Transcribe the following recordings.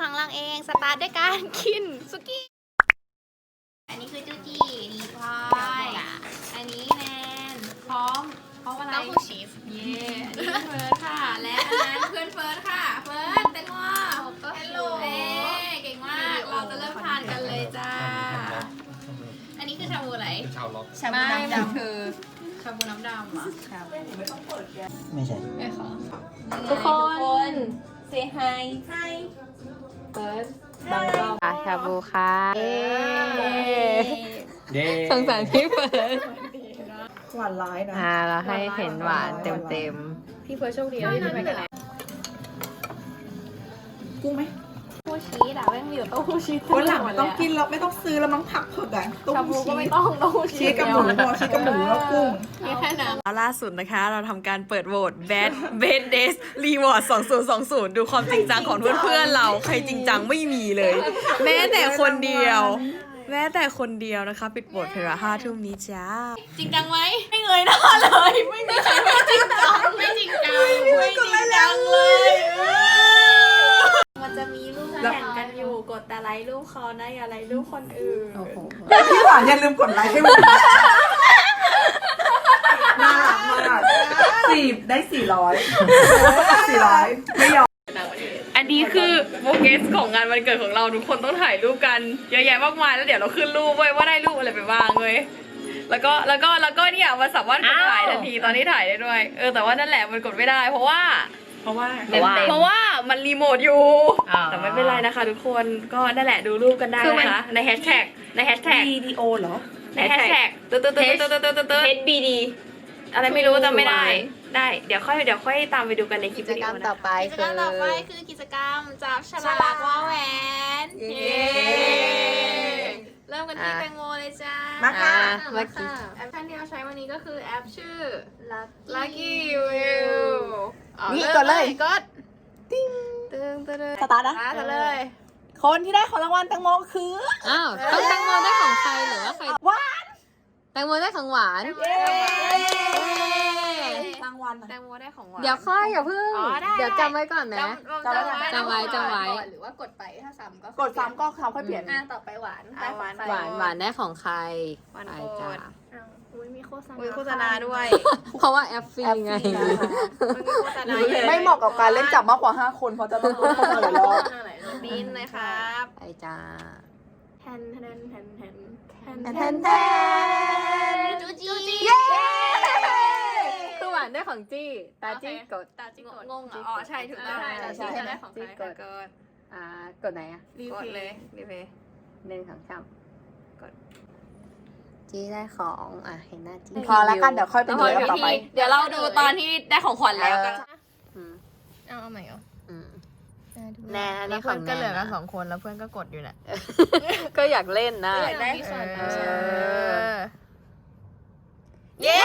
ของเราเอง สตาร์ทด้วยการกินสุกี้ อันนี้คือจูจีนี่พลอยอันนี้แนนพร้อมพร้อมอะไรเต้าหู้ชีสเย่อันนี้เฟิร์สค่ะ และอันนั้นเพื่อนเฟิร์สค่ะ เฟิร์สแตงโมก็ฮัลฮัลโหโหลลเอ๊เก่งมาก เราจะเริ่มทานกันเลยจ้า อันนี้คือชาบูอะไร ชาวล็อกชาบูน้ำดำคือชาบูน้ำดำอะไม่ใช่ไม่ค่ะทุกคนเซฮายไฮ เฟิร์สบางรอบอะชาบูค่ะเย้สงสารพี่เฟิร์สหวานร้ายนะ อ่าเราให้เห็นหวานเต็มเต็มพี่เฟิร์สโชคดีแล้วที่ไม่กันแล้วกุ้งไหมเต้า หู้ชีสอะแม่งมีอยู่เต้าหู้ชีสวันหลังมันต้องกินแล้วไม่ต้องซื้อแล้วมั้งผักเผือกอะต้มชาบูชีก็ไม่สต้องเต้าหู้ชีชีสสกับหมูพอชีสกับหมูแล้วกุ้ง มีแค่น้ๆล่าสุดนะคะ เราทำการเปิดโหวต Bad Bad Days Reward 2020 ดูความจริงจังของเพื่อนๆเรา ใครจริงจังไม่มีเลย แม้แต่คนเดียว แม้แต่คนเดียวนะคะ ปิดโหวตเพลาห้าทุ่มนี้จ้าำจริงจังไหมไม่เงยหน้าเลย ไม่มีใครไม่จริงจังไม่จริงจังไม่จริงจังเลย มันจะมีรูปแข่งกันอยู่กดแต่ไลค์รูปเขานะอย่าไลค์รูปคนอื่น พี่หวานอย่าลืมกดไลค์ให้มันน่ารักมากสี่ได้สี่ร้อยสี่ร้อยไม่ยอม อันนี้คือโฟกัสของงานวันเกิดของเราทุกคนต้องถ่ายรูปกันเยอะแยะมากมายแล้วเดี๋ยวเราขึ้นรูปไว้ว่าได้รูปอะไรไปบ้างเลยแล้วก็แล้วก็แล้วก็เนี่ยมันสามารถกดถ่ายทันทีตอนนี้ถ่ายได้ด้วย เออแต่ว่านั่นแหละมันกดไม่ได้ เพราะว่า เพราะว่า เพราะว่ามันรีโมทอยู่อ๋อแต่ไม่เป็นไรนะคะทุกคนก็นั่นแหละดูรูปกันได้นะคะ ในแฮชแท็กในแฮชแท็กวิดีโอเหรอ ในแฮชแท็กตึ๊ดตึ๊ดตึ๊ดตึ๊ดตึ๊ดตึ๊ดตึ๊ด HBD อะไรไม่รู้จำไม่ได้ ได้เดี๋ยวค่อยเดี๋ยวค่อยตามไปดูกันในคลิปกิจวิดีกรโอรมนะต่อไปกิจคืกรรอมต่อไปคือกิจกรรมจับฉลากว่าแหวน เย้ เริ่มกันที่แตงโมเลยจ้ามาอ่าค่ะเมื่อกี้แอปที่เราใช้วันนี้ก็คือแอปชื่อ Lucky Lucky View อ๋อนี่ริ่มกดเลย กดติ้งตึงตึงตึงสตาร์ทนะสตาร์ทเลย คนที่ได้ของรางวัลแตงโมคืออ้าวต้องแตงโมได้ของใครหรือว่าใคร หวาน แตงโมได้ของหวาน เย้รางวัลแตงโมได้ของหวาน เดี๋ยวค่อยอย่าเพิ่ง อ๋อได้ เดี๋ยวจำไว้ก่อนนะ จำจำไว้ จำไว้หรือว่ากดไปถ้าซ้ำก็กดซ้ำก็เขาค่อยเปลี่ยน อะต่อไปหวานอะหวานหวานหวานได้ของใครหวานไปโปรด จ้าอุ้ยมีโฆษณาอุ้ยโฆษณาด้วยเพราะว่าแอปฟรีไงมันมีโฆษณาเยอะไม่เหมาะกับการเล่นจับมากกว่า 5 คนเพราะจะต้องรู้คนหลายรอบบินเลยครับ ไปจ้า แทนแทนแทนแทนแทนแทนแทน จูจี คือหวานได้ ของจี้ ตาจี้กด ตาจิงงงเหรออ๋อใช่ถูกต้องใช่ใช่ จะได้ของใครกดกดอ่ากดไหนอะกดเลยรีเพย์หนึ่งสองสามกด จี้ได้ของอะเห็นหน้าจี้พอแล้วกันเดี๋ยวค่อยไปแล้วดูพอกันต่อไป เดี๋ยวเราดูตอนที่ได้ของขวัญแล้วกันอืมเอาเอาใหม่เหรออืมแน่แน่อันนี้แล้วเพื่อนของก็แน่เหลือกันนะสองคนแล้วเพื่อนก็กดอยู่น่ะก็อยากเล่นนะได้ส่วน เอ เอ อ อ เย้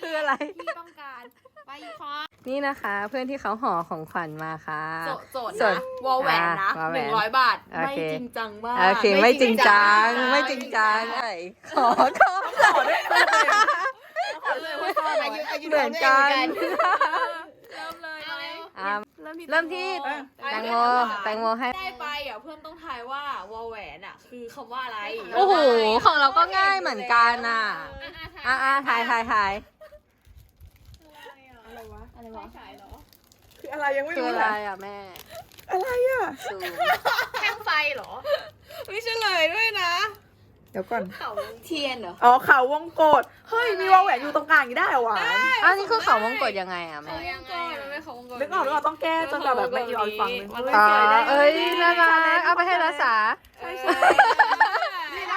คื ออะไร ที่ต้องการไปคอนี่นะคะ เพื่อนที่เขาห่อของขวัญมาค่ะ โจทย์โจทย์นะวอลแหวนนะอ่าวอลแหหวนนึ่งร้อยบาท โอไม่เค จริงจังมากโอเคไม่จริงจังไม่จริงจังไอ้ขอขอขอด้วยเหมือนกัน เริ่มเลยไหมอะเริ่มที่เริ่มที่แตงโมแตงโมให้ ได้ไปอะเพื่อนต้องทายว่าวอลแหวนอะ คือคำว่าอะไรโอ้โห ของเราก็ง่ายเหมือนกันน่ะ อะอะถ่ายถ่ายถ่ายอะไรวะ อะไรวะขายเหรอคืออะไรยังไม่คือรู้อะไรเลยอะแม่อะไรอะ ซูมแท่งไฟเหรอไม่เฉลยด้วยนะ เดี๋ยวก่อน เขาเทียนเหรออ๋อเขาวงกดเฮ้ย มีวงแหวนอยู่ตรงกลางอย่างนี้ได้เหรอหวานอ้าวนี่คือเขาวงกดยังไงอะแม่ ยังไงมันไม่เขาวงกลมนึกออกนึกออกต้องแก้จนแบบแบบไม่ยอมฟังนึงมันไม่อ๋อเคยได้ เอ้ยน่ารักเอาไปให้รักษา ใช่ใช่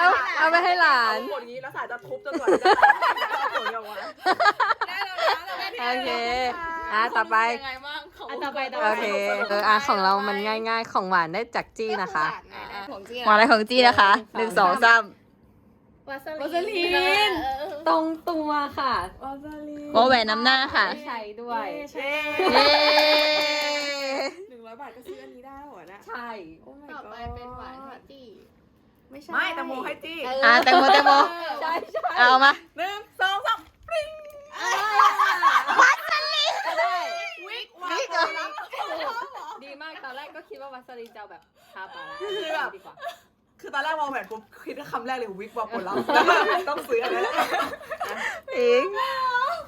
เอาเอาไปให้หลานกดอย่างนี้แล้วสายจะทุบจนกว่าจะได้ผลออกมาได้แล้วนะโอเค อะต่อไป ยังไงบ้างของอันต่อไปต่อโอเค เออ อะของเรามันง่ายๆ ของหวานได้จากจี้นะคะ ของจริงหวานอะไรของจี้นะคะหนึ่งสองสามวาสวาสลีนตรงตัวค่ะวาซาลีวอแหวนน้ำหน้าค่ะ ใช้ด้วย ใช่เย้หนึ่งร้อยบาทก็ซื้ออันนี้ได้เหรอนะใช่ โอ้ my ต่อไป god เป็นหวานฮัตตี้ ไม่ใช่ไม่แตงโมให้จี้อะแตงโมแตงโม ใช่ใช่เอามา หนึ่งสองสามปริ้งวิกวาวิกโเหรอดีคิดว่าวัสลีนจะเอาแบบทาปากคือแบบดีกว่า คือตอนแรกมองแหวนปุ๊บคิดคำแรกเลยวิกบอกผลลัพธ์แล้วมันต้องซื้ออันนั้นแหละเอง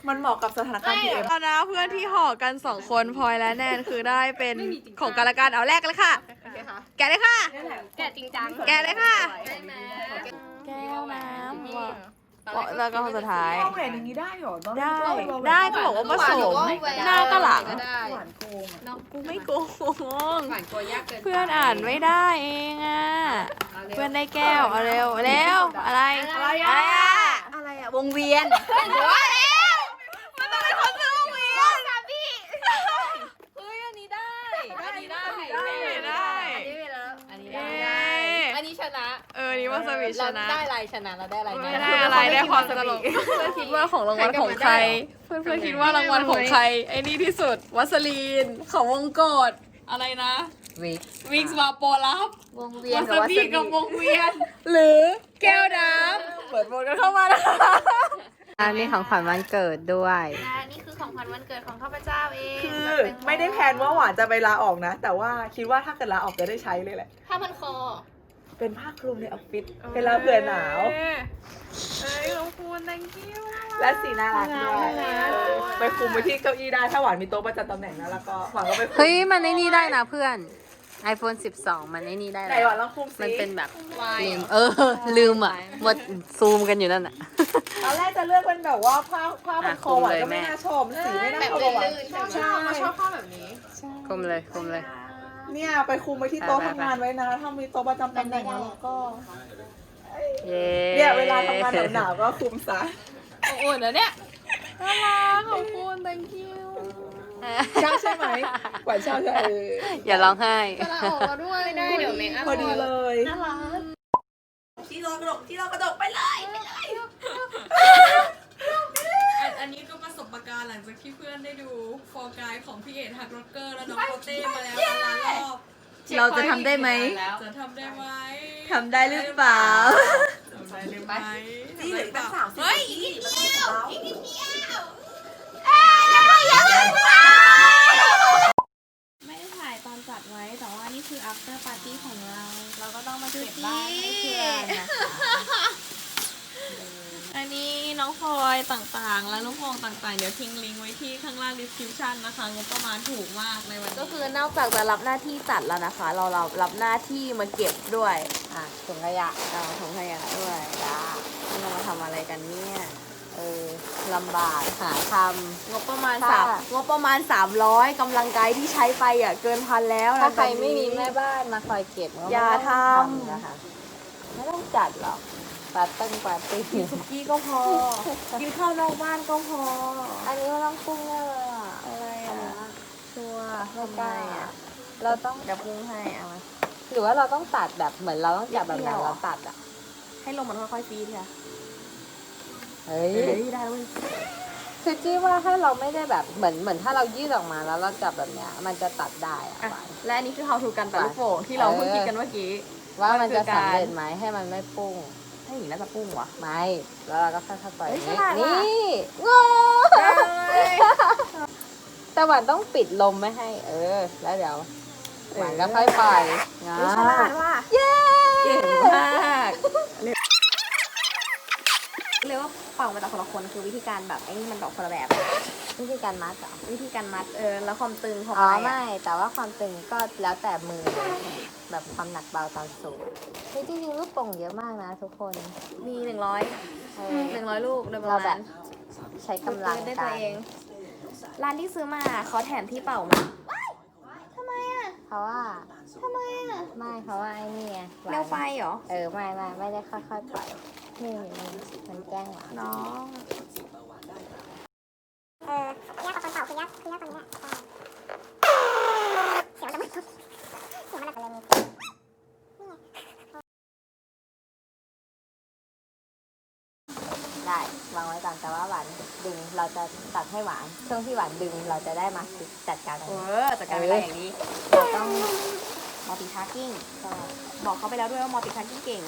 มันเหมาะกับสถานการณ์พีเอ็มเอานะเพื่อนที่ห่อกันสองคนพลอยและแนนคือได้เป็นของกันและกันเอาแรกกันเลยค่ะ แกะเลยค่ะ แกะจริงจังแกะเลยค่ะ ได้ไหมแก้วน้ำว่ะแล้วก็คนสุดท้ายเอาแหวนอย่างนี้ได้เหรอต้องได้ต้องได้ก็บอกว่าผสมหน้าก็หลังก็ได้หวานโกงอะกูไม่โกงหวานกลัวยากเกินไปเพื่อนอ่านไม่ได้เองอะ เพื่อนได้แก้วเอาเร็วเร็วอะไร อะไรอะไรอะอะไรอะวงเวียน เออนี่วาซาบิชเรานะได้อะไรชนะเราได้อะไรไม่ได้อะไรได้ความตลกเพื่อนคิดว่าของรางวัลของใคร เพื่อนเพื่อนคิดว่ารางวัลของใครไอ้นี่ที่สุดวัสลีนของวงกดอะไรนะวิกวิกซ์วาโปลับวงเวียนวากับซาวัสบิลีกับวนงเวียน หรือแก้วน้ำเปิดโหวตกันเข้ามานะคะอันนี้ของขวัญวันเกิดด้วยและนี่คือของขวัญวันเกิดของข้าพเจ้าเองคือไม่ได้แพลนว่าหวานจะไปลาออกนะ แต่ว่าคิดว่าถ้าเกิดลาออกจะได้ใช้เลยแหละผ้าพันคอ เป็นผ้าคลุมในออฟฟิศเวลาเบื่อหนาว เอ้ยขอบคุณ thank you และสีน่ารักด้วยน่ารัก ไปคุมไว้ที่เก้าอี้ได้ถ้าหวานมีโต๊ะประจำตำแหน่งนะแล้วก็หวานก็ไปคุมเฮ้ย มันไอ้นี่ได้นะเพื่อน iPhone 12 มันไอ้นี่ได้ไหนแล้วหวานลองคุมสิมันเป็นแบบลืมเออ ลืมอะหมดซูมกันอยู่นั่นอะ ตอนแรกจะเลือกเป็นแบบว่าผ้าผ้าพันคอหวานก็ไม่อะคุมเลยแม่น่าชมสีไม่น่าชมหวานใช่ชอบผ้าแบบนี้คุมเลยคุมเลย เนี่ย ไปคุมไว้ที่โต๊ะทำงานไว้นะ ถ้ามีโต๊ะประจำตำแหน่งแล้วก็เย้เนี่ยเวลาทำงานหนาวๆก็คุมซะอุ่นนะเนี่ยน่ารักขอบคุณ thank you เช่าใช่ไหมหวานเช่าใช่อย่าร้องไห้ได้เดี๋ยวเมคอัพพอดีเลยที่เรากระดกที่เรากระดกไปเลยอันอันนี้ก็ประสบการณ์หลังจากที่เพื่อนได้ดูฟอร์ กายของพี่เอ็ดฮักร็อกเกอร์และน้องโปเต้มาแล้วล้านรอบเราจะทำได้ไหม จะทำได้ไหมทำได้หรือเปล่า ทำได้หรือไหมนี่เหลืออีกตั้งสามสิบเฮ้ยนาทีมันต้องแล้วไม่ได้ถ่ายตอนจัดไว้แต่ว่านี่คือ after party ของเรา เราก็ต้องมาเก็บบ้านให้เพื่อนนะคะ อันนี้น้องพลอย ต่างๆ และลูกโป่งต่างๆ เดี๋ยวทิ้งลิงก์ไว้ที่ข้างล่าง description นะคะงบประมาณถูกมากในวันนี้ก็คือนอกจากจะรับหน้าที่จัดแล้วนะคะ เราเรารับหน้าที่มาเก็บด้วยอะถุงขยะเราถุงขยะด้วยจ้านี่เรามาทำอะไรกันเนี่ยเออลำบากหาทงบประมาณค่ะสามงบประมาณ 300กำลังไกด์ที่ใช้ไปอะเกินพันแล้วำนะถ้าใครตอนนี้ไม่มีแม่บ้านมาคอยเก็บก็อย่าไม่ต้ทองำนะคะ ไม่ต้องจัดหรอก ปาร์ตี้ปาร์ตี้สุกี้ก็พอ กินข้าวนอกบ้านก็พอ อันนี้ไม่ต้องปรุงเลยอะอะไรอันอะเนี้ยชัวร์ไม่กล้าทำอะเราต้องเดี๋ยวปรุงให้เอามาหรือว่าเราต้องตัดแบบเหมือนเราต้องจับแบบเดี่นั้นยวเราตัดอะ ให้ลมมันค่อยๆฟีดค่ะเฮ้ยเฮ้ยได้แล้วเว้ยคือจี้ว่าถ้าเราไม่ได้แบบเหมือนเหมือนถ้าเรายืดออกมาแล้วเราจับแบบเนี้ยมันจะตัดได้อะอะหวานและอันนี้คือ how to กันแต่ลูกโป่งที่เราเพิ่งคิดกันเมื่อกี้ว่ามันจะมันคือการสำเร็จไหมให้มันไม่ปุ้ง ให้หญิงน่าจะปุ้งว่ะไม่ แล้วเราก็ค่อยๆปล่อยเฮ้ยนี่ฉลาดว่ะ นี่งงแต่หวานต้องปิดลมไม่ให้ เออ แล้วเดี๋ยวหวานก็ค่อยปล่อยงาเฮ้ยฉลาดว่ะเย้เก่งมากเรียกว่าเป่ามาจากคนละคนคือวิธีการแบบไอ้นี่มันแบบคนละแบบวิธีการมัดเหรอวิธีการมัดเออแล้วความตึงของอ๋อไม้ไม่อะแต่ว่าความตึงก็แล้วแต่มือ แบบความหนักเบาตอนสูงเฮ้ยจริงๆลูกโป่งเยอะมากนะทุกคนมีหนึ่งร้อยเออหนึ่งร้อยลูกโดยประเราแบมาบณใช้กำลังได้กัตัวนเอง ร้านที่ซื้อมาเขาแถมที่เป่ามาทำไมอะเพราะว่าทำไมอะไม่เพราะว่าไอ้นี่ไงหวานเร็วไปเหรอ เออไม่ไม่ไม่ได้ค่อยๆปล่อยนี่มันมันแกล้งหวาน น้องได้วางไว้ก่อนแต่ว่าหวานดึงเราจะตัดให้หวานช่วงที่หวานดึงเราจะได้มาจัดการตรงเอนี้อจัดการเวลาอย่างนี้เราต้องมัลติทาร์กิ้งบอกเขาไปแล้วด้วยว่ามัลติทาร์กิ้งเก่ง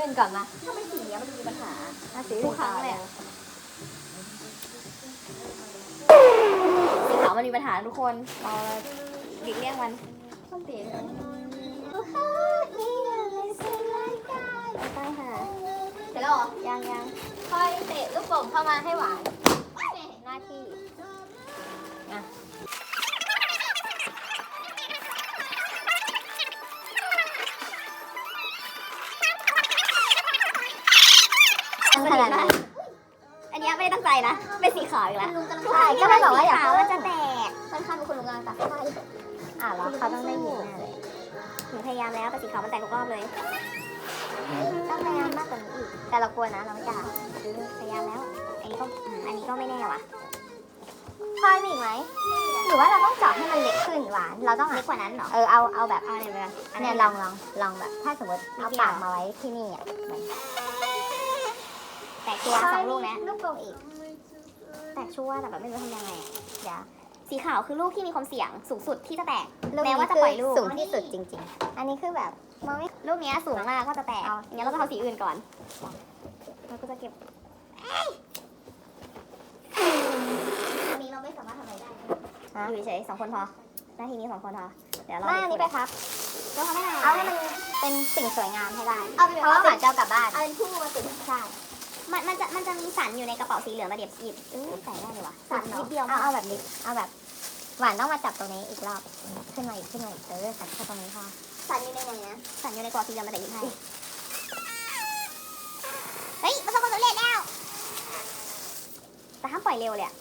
อื่นก่อนมาถ้าไม่สีอะมันจะมีปัญหาถ้าสีทุกครั้งเลยอะสีขาวมันมีปัญหาทุกคน เราหลีกเลี่ยงมันต้องเปลี่ยนใช่ค่ะเสร็จแล้วเหรอยังยังค่อยเตะลูกโป่งเข้ามาให้หวาน ขาวอีกแล้วใช่ก็เลยบอกว่าอยากขาวมันจะแตกค่อนข้างเป็นคุณลุงกำลังตัดไฟอะเหรอเขาต้องได้ยินแน่เลยหนูพยายามแล้วแต่สีขาวมันแตกทุกรอบเลยต้องพยายามมากกว่านี้อีกแต่เรากลัวนะเราไม่กล้าพยายามแล้ว อันนี้ก็อืมอันนี้ก็ไม่แน่ว่ะพลอยมีอีกไหมหรือว่าเราต้องเจาะให้มันเล็กขึ้นหวาน เราต้องเล็กกว่านั้นเหรอ เออ เอา เอาแบบเอาเนี่ยแบบอันเนี้ยลองลองลองแบบ ถ้าสมมติเอาปากมาไว้ที่นี่อะแตกชัวร์สองลูกนะ ลูกโป่งอีก แตกชัวร์แต่แบบไม่รู้ทำยังไงอะเดี๋ยวสีขาวคือลูกที่มีความเสี่ยงสูงสุดที่จะแตก แม้ว่าจะปล่อยลูก สูงที่สุดจริงๆอันนี้คือแบบมองไม่ลูกเนี้ยสูงมากก็จะแตกอย่างเงี้ยเราต้องเอาสีอื่นก่อนเราก็จะเก็บอันนี้เราไม่สามารถทำอะไรได้อยู่เฉยๆสองคนพอหน้าที่นี้สองคนพอเดี๋ยวเราไม่อันนี้ไปครับเราทำไม่ได้เอาให้มันเป็นสิ่งสวยงามให้ได้เอาเพราะว่าหวานจะเอากลับบ้าน เอาเป็นผู้มาติดใช่ มันมันจะมันจะมีสันอยู่ในกระเป๋าสีเหลืองระเดียบหยิบเออใส่ได้เลยวะสันนิดเดียวเอาเอาแบบนี้เอาแบบ หวานต้องมาจับตรงนี้อีกรอบ ขึ้นมาอีกขึ้นมาอีกเออสันแค่ตรงนี้พอสันอยู่ในไหนนะสันอยู่ในกรอบสีเหลืองมาแต่ยิบให้เฮ้ยประสบความสำเร็จแล้วแต่ห้ามปล่อยเร็วเลยอะ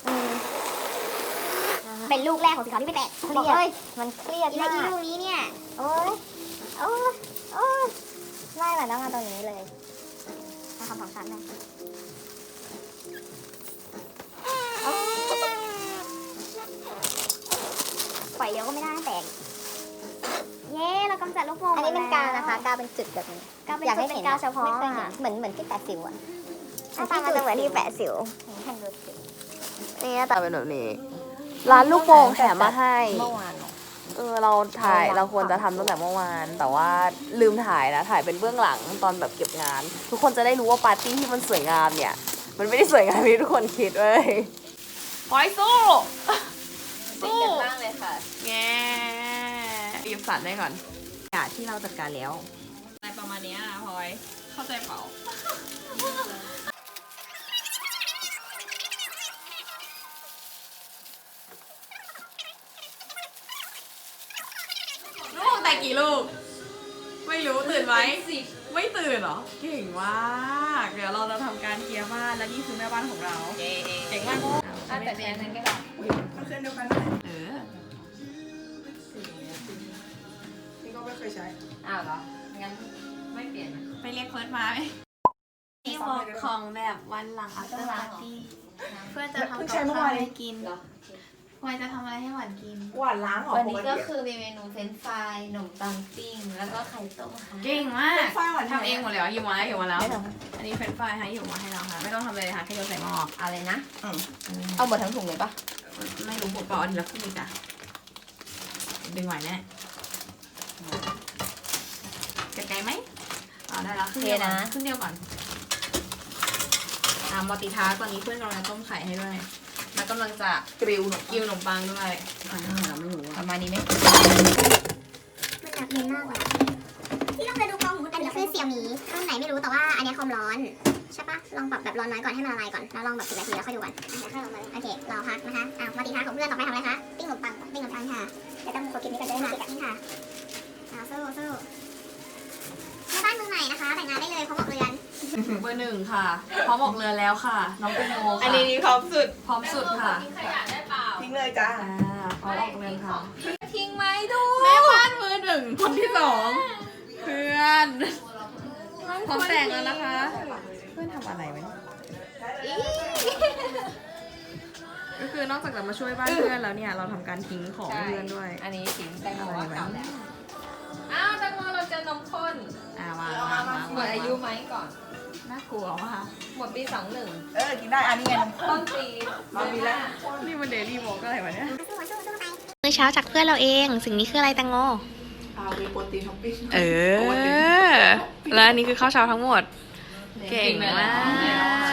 เป็นลูกแรกของสีขาวที่ไม่แตกบอกเลยมันเครียดมากอีลูกนี้เนี่ยโอ้ยโอ้ยโอ้ยไล่หวานต้องมาตรงนี้เลยมา ทำของฉันนะโอ๊ยปล่อยเร็วก็ไม่ได้แตกเย้เรากำจัดลูกโป่งอันนี้เป็นกาวนะคะ กาวเป็นจุดแบบนี้กาวเป็นจุดเป็นกาวเฉพาะไม่เคยเห็นเหมือนเหมือนที่แปะสิวอะหน้าตามันจะเหมือนที่แปะสิวแผ่นดูดสิวนี่หน้าตาเป็นแบบนี้ ร้านลูกโป่งแถมมาให้เมื่อวาน เออเราถ่ายเราควรจะทำตั้งแต่เมื่อวาน แต่ว่าลืมถ่ายนะถ่ายเป็นเบื้องหลังตอนแบบเก็บงาน ทุกคนจะได้รู้ว่าปาร์ตี้ที่มันสวยงามเนี่ย มันไม่ได้สวยงามที่ทุกคนคิดเว้ยพลอยสู้สู้บ้างเลยค่ะแง่รีบสั่นได้ก่อนกาที่เราจัดการแล้วในประมาณเนี้ยนะพลอยเข้าใจเปล่า กแต่กี่ลูก ไม่รู้ตื่นไหมไม่ตื่นเหรอ เก่งมาก เดี๋ยวเราจะทำการเคลียร์บ้านและนี่คือแม่บ้านของเรา เก่งมากแต่เป็นนั้นก็ได้มันเครื่องเดียวกันนั่นแหละเออนี่ก็ไม่เคยใช้อ้าวเหรอ งั้นไม่เปลี่ยนนะไปเรียกเฟิร์สมาไหมนี่วอล์กของแบบวันหลัง after party เพื่อจะทำเพิ่งกับใช้เมื่อานข้าววเอให้งกิน พลอยจะทำอะไรให้หวานกิน หวานล้างเหรอวันนี้ปก็ติคือมีเมนูเฟรนช์ฟรายขนมปังปิ้ง แล้วก็ไข่ต้มค่ะ เก่งมากฝ้ายหวานทำเองหมดเลยเหรอหิวมาแล้วหิวมาแล้วไม่ทอันนี้เฟรนช์ฟรายฮะหิวมาให้เราค่ะ ไม่ต้องทำอะไรเลยค่ะแค่โยนใส่หม้อำอะไรนะอืมเอาหมดทั้งถุงเลยปะไม่รู้ผมเปล่าอันนี้ละครึ่งจ้ะดึงไหวแน่เก็บไกลไหมอ๋อได้แล้วครึ่งเดียวก่อนครึ่งเดียวก่อนอ่ามัลติทาร์ตอนนี้เพื่อนกำลังจะต้มไข่ให้ด้วย แล้วกำลังจะกริวหนมกิ้วขนมปังด้วยไม่รู้ประมาณนี้ไหมมันหนักเย็นมากเลยอะที่เราเคยดูกองหูอันนี้คือเสี่ยหมีรุ่นไหนไม่รู้แต่ว่าอันเนี้ยความร้อนใช่ปะลองปรับแบบร้อนน้อยก่อนให้มันละลายก่อนแล้วลองแบบสิบนาทีแล้วค่อยดูกันอะเดี๋ยวค่อยลองมาโอเครอพักนะคะอะมาตีท้าของเพื่อนต่อไปทำอะไรคะปิ้งขนมปังปิ้งขนมปังค่ะเดี๋ยวต้องกดคลิปนี้กันจะได้มาติดนี่ค่ะอ่าสู้สู้แม่บ้านมือใหม่นะคะ แต่งงานได้เลยพร้อมบอกเรือนเบอร์หนึ่งค่ะ พร้อมออกเรือแล้วค่ะ น้องเป็นโมค่ะอันนี้นี่พร้อมสุด พร้อมสุดค่ะทิ้งเลยจ้าอ่าพร้อมออกเรือค่ะ ทิ้งไหมดูแม่บ้านมือหนึ่งคนที่สองเพื่อนพร้อมแต่งแล้วนะคะ เพื่อนทำอะไรไว้ก็คือนอกจากจะมาช่วยบ้านเพื่อนแล้วเนี่ย เราทำการทิ้งของเพื่อนด้วย อันนี้ทิ้งแตงโมอะไรว่าไว้เก่าแล้ว อ้าวแตงโมเราเจอนมข้นอ่าวางวางวางหมดอายุไหมก่อน น่ากลัวมากหมดปีสองหนึ่งเออ กินได้ อันนี้ไงนมข้นต้นปีมามีแล้วนี่มันเดลี่วอล์กอะไรวะเนี่ยสู้สู้สู้ไปมื้อเช้าจากเพื่อนเราเอง สิ่งนี้คืออะไรแตงโมเอาไปโปรตีนท็อปปิ้งเออ และอันนี้คือข้าวเช้าทั้งหมด เก่งมาก